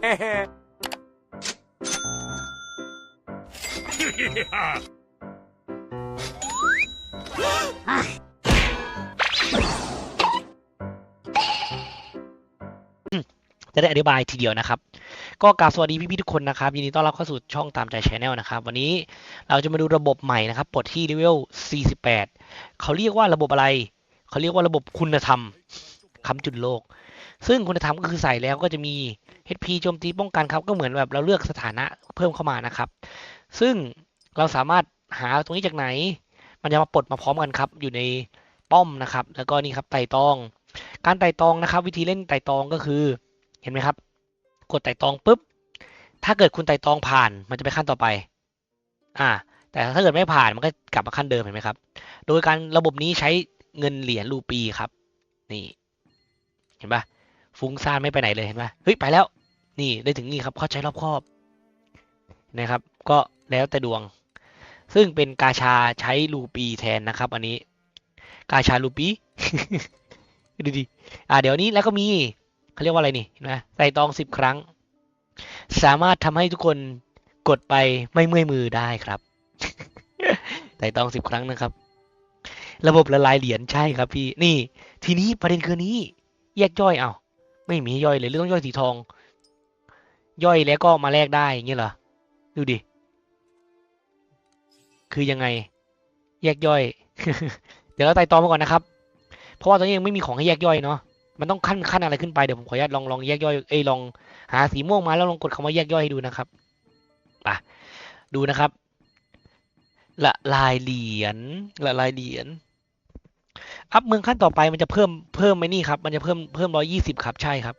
จะได้อธิบายทีเดียวนะครับ ก็กราบสวัสดีพี่ๆทุกคนนะครับยินดีต้อนรับเข้าสู่ช่องตามใจชแนลนะครับ วันนี้เราจะมาดูระบบใหม่นะครับปลดที่เลเวล 48 เขาเรียกว่าระบบอะไร เขาเรียกว่าระบบคุณธรรมคำจุดโลก ซึ่งคุณธรรมก็คือใส่แล้วก็จะมี HP โจมตีป้องกันครับก็เหมือนแบบเราเลือกสถานะเพิ่มเข้ามานะครับ ซึ่งเราสามารถหาตรงนี้จากไหน มันจะมาปลดมาพร้อมกันครับ อยู่ในป้อมนะครับ แล้วก็นี่ครับไต่ตอง การไต่ตองนะครับ วิธีเล่นไต่ตองก็คือ เห็นไหมครับ กดไต่ตองปุ๊บ ถ้าเกิดคุณไต่ตองผ่านมันจะไปขั้นต่อไป อ่า แต่ถ้าเกิดไม่ผ่านมันก็กลับมาขั้นเดิมเห็นไหมครับ โดยการระบบนี้ใช้เงินเหรียญรูปีครับ นี่ เห็นปะฟุ้งซ่านไม่ไปไหนเลยเห็นปะเฮ้ยไปแล้ว นี่ได้ถึงนี่ครับเข้าใจรอบครอบนะครับ ก็แล้วแต่ดวง ซึ่งเป็นกาชาใช้รูปีแทนนะครับ อันนี้ กาชารูปีดูดิอ่าเดี๋ยวนี้แล้วก็มีเขาเรียกว่าอะไรนี่เห็นไหมใส่ตองสิบครั้ง สามารถทำให้ทุกคนกดไปไม่เมื่อยมือได้ครับใส่ตองสิบครั้งนะครับ ระบบละลายเหรียญใช่ครับพี่นี่ ทีนี้ประเด็นคือนี้ แยกย่อยเอาไม่มีย่อยเลยหรือต้องย่อยสีทอง ย่อยแล้วก็มาแลกได้อย่างเงี้ยเหรอดูดิ คือยังไง แยกย่อย เดี๋ยวเราไต่ตองมาก่อนนะครับ เพราะว่าตอนนี้ยังไม่มีของให้แยกย่อยเนาะมันต้องขั้นขั้นอะไรขึ้นไปเดี๋ยวผมขออนุญาตลองลองแยกย่อยเอ้ยลองหาสีม่วงมาแล้วลองกดคำว่าแยกย่อยให้ดูนะครับไปดูนะครับ ละลายเหรียญละลายเหรียญอัพเมืองขั้นต่อไปมันจะเพิ่มเพิ่มไหมนี่ครับ มันจะเพิ่มเพิ่มร้อยี่สิบครับใช่ครับ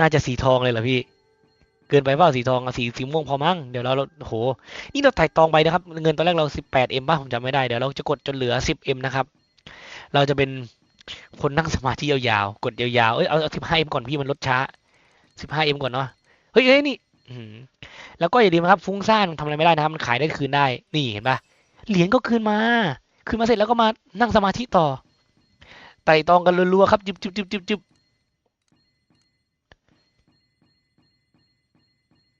น่าจะสีทองเลยเหรอพี่ เกินไปเปล่าสีทองอะสีสีม่วงพอมั้งเดี๋ยวเราเราโห นี่เราไต่ตองไปนะครับ เงินตอนแรกเราสิบแปดเอ็มป่ะผมจำไม่ได้เดี๋ยวเราจะกดจนเหลือสิบเอ็มนะครับ เราจะเป็นคนนั่งสมาธิยาวๆ กดยาวๆ เอ้ยเอาสิบห้าเอ็มก่อนพี่มันลดช้าสิบห้าเอ็มก่อนเนาะ เฮ้ยเฮ้ยนี่แล้วก็อย่าลืมนะครับ ฟุ้งซ่านทำอะไรไม่ได้นะครับ มันขายได้คืนได้ นี่เห็นปะเหรียญก็คืนมา คืนมาเสร็จแล้วก็มานั่งสมาธิต่อ ไต่ตองกันรัวๆครับ จิบจิบจิบจิบจิบ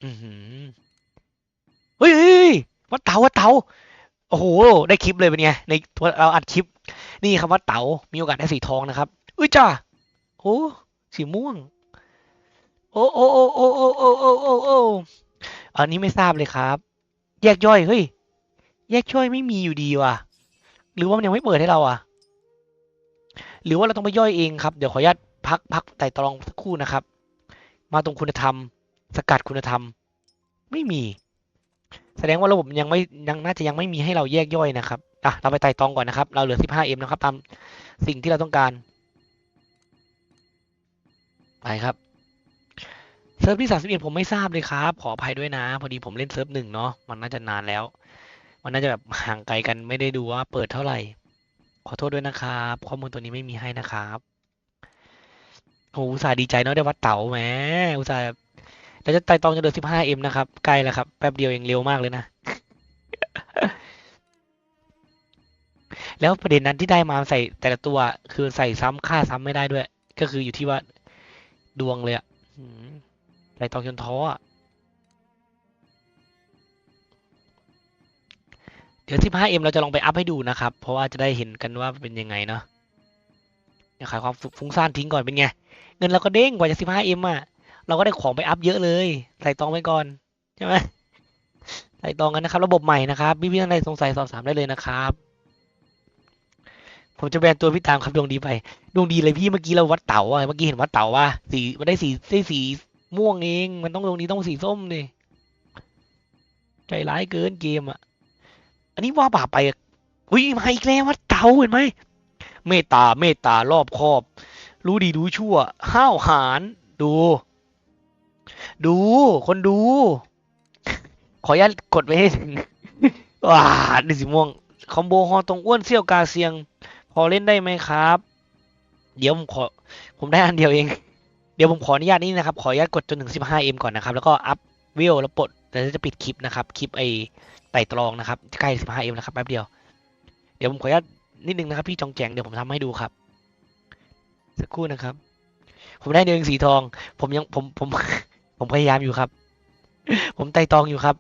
อือหือเฮ้ยเฮ้ยวัดเต๋าวัดเต๋าโอ้โห ได้คลิปเลยเป็นไง ในเราอัดคลิป นี่ครับวัดเต๋ามีโอกาสได้สีทองนะครับอุ้ยจ้าโอ้สีม่วง โอ้โอ้โอ้โอ้โอ้โอ้โอ้โอ้โอ้อันนี้ไม่ทราบเลยครับ แยกย่อยเฮ้ยแยกย่อยไม่มีอยู่ดีว่ะ หรือว่ามันยังไม่เปิดให้เราอะ หรือว่าเราต้องไปย่อยเองครับ เดี๋ยวขออนุญาตพักพักไต่ตรองสักครู่นะครับ มาตรงคุณธรรม สกัดคุณธรรม ไม่มี แสดงว่าระบบยังไม่ยังน่าจะยังไม่มีให้เราแยกย่อยนะครับอะเราไปไต่ตองก่อนนะครับ เราเหลือ 15M นะครับ ตามสิ่งที่เราต้องการ ไปครับ เซิร์ฟที่31ผมไม่ทราบเลยครับ ขออภัยด้วยนะ พอดีผมเล่นเซิร์ฟหนึ่งเนาะ มันน่าจะนานแล้ว มันน่าจะแบบห่างไกลกันไม่ได้ดูว่าเปิดเท่าไหร่ ขอโทษด้วยนะครับ ข้อมูลตัวนี้ไม่มีให้นะครับโอ้อุตส่าห์ดีใจเนาะได้วัดเต๋าแหมอุตส่าห์ แล้วจะไต่ตองจะเดือ 15M นะครับ ใกล้แล้วครับ แป๊บเดียวเองเร็วมากเลยนะ แล้วประเด็นนั้นที่ได้มาใส่แต่ละตัวคือใส่ซ้ำค่าซ้ำไม่ได้ด้วย ก็คืออยู่ที่ว่าดวงเลยอะไต่ตองจนท้ออะเดี๋ยว 15M เราจะลองไปอัพให้ดูนะครับ เพราะว่าจะได้เห็นกันว่าเป็นยังไงเนาะอย่าขายความฟุ้งซ่านทิ้งก่อนเป็นไง เงินเราก็เด้งกว่าจะ 15M อะ เราก็ได้ของไปอัพเยอะเลย ใส่ตองไว้ก่อนใช่ไหมใส่ตองกันนะครับ ระบบใหม่นะครับพี่ๆท่านใดสงสัยสอบถามได้เลยนะครับ ผมจะแบนตัวพี่ตามครับดวงดีไปดวงดีเลยพี่เมื่อกี้เราวัดเต๋าอะเมื่อกี้เห็นวัดเต๋าว่าสีมันได้สีได้สีม่วงเอง มันต้องดวงดีต้องสีส้มดิใจร้ายเกินเกมอะ อันนี้ว่าบาปไปอะอุ้ยมาอีกแล้ววัดเต๋าเห็นไหมเมตตาเมตตารอบคอบ รู้ดีรู้ชั่วห้าวหาญดู ดู คนดู ขออนุญาตกดไว้ให้ถึงว้าดิสีม่วง คอมโบฮอตรงอ้วนเซี่ยวกาเซียง พอเล่นได้ไหมครับ เดี๋ยวผมขอ ผมได้อันเดียวเอง เดี๋ยวผมขออนุญาตนี่นะครับ ขออนุญาตกดจนถึง 15M ก่อนนะครับ แล้วก็อัพวิวแล้วปลดแต่จะปิดคลิปนะครับ คลิปไอไต่ตรองนะครับ ใกล้ 15M นะครับ แป๊บเดียว เดี๋ยวผมขออนุญาตนิดนึงนะครับ พี่จองแจง เดี๋ยวผมทำให้ดูครับ สักครู่นะครับ ผมได้หนึ่งสีทอง ผมยังผมผม ผมพยายามอยู่ครับ ผมไต่ตองอยู่ครับ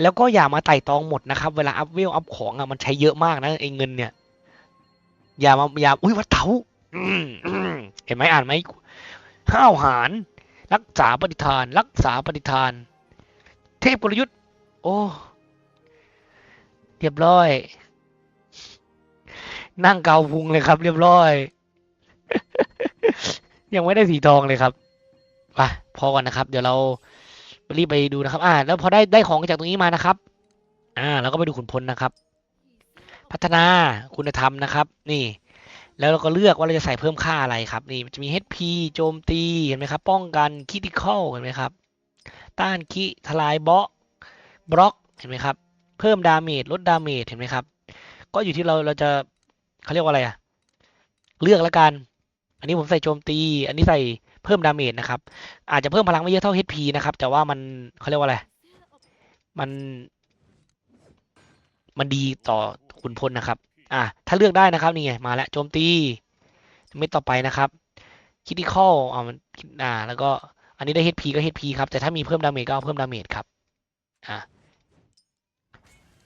แล้วก็อย่ามาไต่ตองหมดนะครับ เวลาอัพเวลอัพของอะมันใช้เยอะมากนะไอ้เงินเนี่ย อย่ามาอย่าอุ้ยวัดเถาเห็นไหมอ่านไหมห้าวหารรักษาปฏิทาน รักษาปฏิทาน เทพกลยุทธ์ โอ้เรียบร้อย นั่งเกาพุงเลยครับ เรียบร้อย ยังไม่ได้สีทองเลยครับ ไปพอก่อนนะครับ เดี๋ยวเรารีบไปดูนะครับ อ่า แล้วพอได้ได้ของจากตรงนี้มานะครับ อ่าเราก็ไปดูขุนพลนะครับ พัฒนาคุณธรรมนะครับ นี่ แล้วเราก็เลือกว่าเราจะใส่เพิ่มค่าอะไรครับ นี่มันจะมี HP โจมตีเห็นไหมครับ ป้องกันคิติคอลเห็นไหมครับ ต้านคิทลายบล็อกบล็อกเห็นไหมครับ เพิ่มดาเมจลดดาเมจเห็นไหมครับ ก็อยู่ที่เราเราจะเขาเรียกว่าอะไรอะเลือกล้วกัน อันนี้ผมใส่โจมตี อันนี้ใส่ เพิ่มดาเมจนะครับ อาจจะเพิ่มพลังไม่เยอะเท่า HP นะครับ แต่ว่ามันเขาเรียกว่าอะไร มัน มันดีต่อขุนพลนะครับ อะถ้าเลือกได้นะครับนี่ไงมาแล้วโจมตีไม่ต่อไปนะครับคิติคอลอ่ามันอ่า แล้วก็อันนี้ได้ HP ก็ HP ครับ แต่ถ้ามีเพิ่มดาเมจก็เอาเพิ่มดาเมจครับ อะ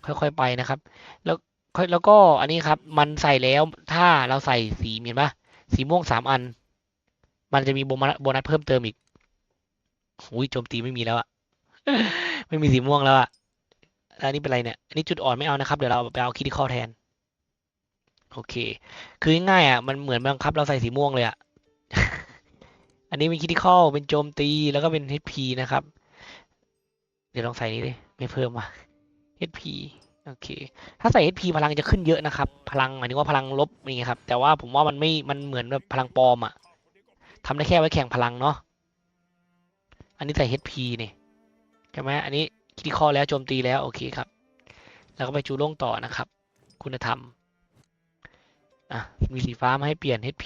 ค่อยๆไปนะครับ แล้วค่อยแล้วก็อันนี้ครับ มันใส่แล้วถ้าเราใส่สีเห็นปะสีม่วงสามอัน มันจะมีโบนัสเพิ่มเติมอีกอุ้ยโจมตีไม่มีแล้วอะไม่มีสีม่วงแล้วอะแล้วอันนี้เป็นอะไรเนี่ยอันนี้จุดอ่อนไม่เอานะครับ เดี๋ยวเราไปเอาคิดที่ข้อแทน โอเค คือง่ายอะ มันเหมือนบังคับเราใส่สีม่วงเลยอะ อันนี้เป็นคิดที่ข้อเป็นโจมตี แล้วก็เป็น HP นะครับ เดี๋ยวลองใส่นี้ดิ ไม่เพิ่มว่ะ HP โอเค ถ้าใส่ HP พลังจะขึ้นเยอะนะครับ พลังหมายถึงว่าพลังลบอย่างเงี้ยครับ แต่ว่าผมว่ามันไม่ มันเหมือนแบบพลังปลอมอะ ทำได้แค่ไว้แข่งพลังเนาะ อันนี้ใส่ HP นี่ใช่ไหมอันนี้คิดข้อแล้วโจมตีแล้ว โอเคครับ แล้วก็ไปจูโล่งต่อนะครับ คุณธรรม อะ มีสีฟ้ามาให้เปลี่ยน HP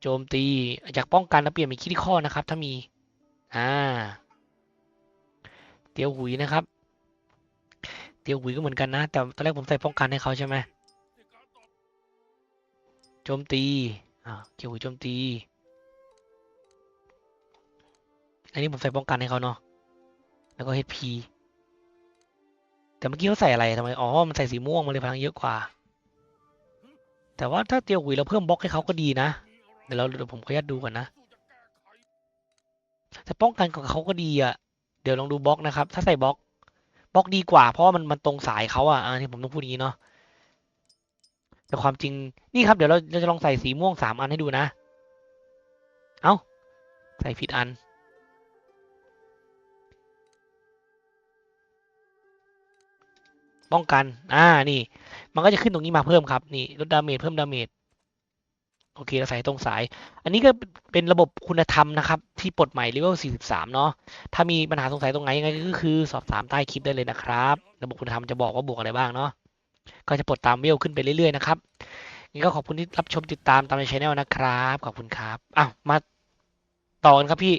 โจมตีจากป้องกันแล้วเปลี่ยนเป็นคิดข้อนะครับ ถ้ามี อ่า เตียวหุยนะครับเตียวหุยก็เหมือนกันนะ แต่ตอนแรกผมใส่ป้องกันให้เขาใช่ไหมโจมตี อ่าเตียวหุยโจมตี อันนี้ผมใส่ป้องกันให้เขาเนาะ แล้วก็ HP แต่เมื่อกี้เขาใส่อะไรทำไม อ๋อ มันใส่สีม่วงมาเลยพลังเยอะกว่า แต่ว่าถ้าเตียวหุยเราเพิ่มบล็อกให้เขาก็ดีนะ เดี๋ยวเราเดี๋ยวผมขออนุญาตดูก่อนนะ แต่ป้องกันของเขาก็ดีอะ เดี๋ยวลองดูบล็อกนะครับ ถ้าใส่บล็อก บล็อกดีกว่า เพราะว่ามันมันตรงสายเขาอะอันนี้ผมต้องพูดอย่างนี้เนาะ แต่ความจริง นี่ครับ เดี๋ยวเราเราจะลองใส่สีม่วงสามอันให้ดูนะ เอ้า ใส่ผิดอัน ป้องกัน อ่า นี่ มันก็จะขึ้นตรงนี้มาเพิ่มครับ นี่ ลดดาเมจ เพิ่มดาเมจ โอเค เราใส่ตรงสาย อันนี้ก็เป็นระบบคุณธรรมนะครับ ที่ปลดใหม่เลเวล 43 เนาะ ถ้ามีปัญหาสงสัยตรงไหนยังไงก็คือสอบถามใต้คลิปได้เลยนะครับ ระบบคุณธรรมจะบอกว่าบวกอะไรบ้างเนาะ ก็จะปลดตามเวลขึ้นไปเรื่อยๆนะครับงั้ก็ขอบคุณที่รับชมติดตามตามในช anel นะครับ ขอบคุณครับ อ้าว มาต่อกันครับพี่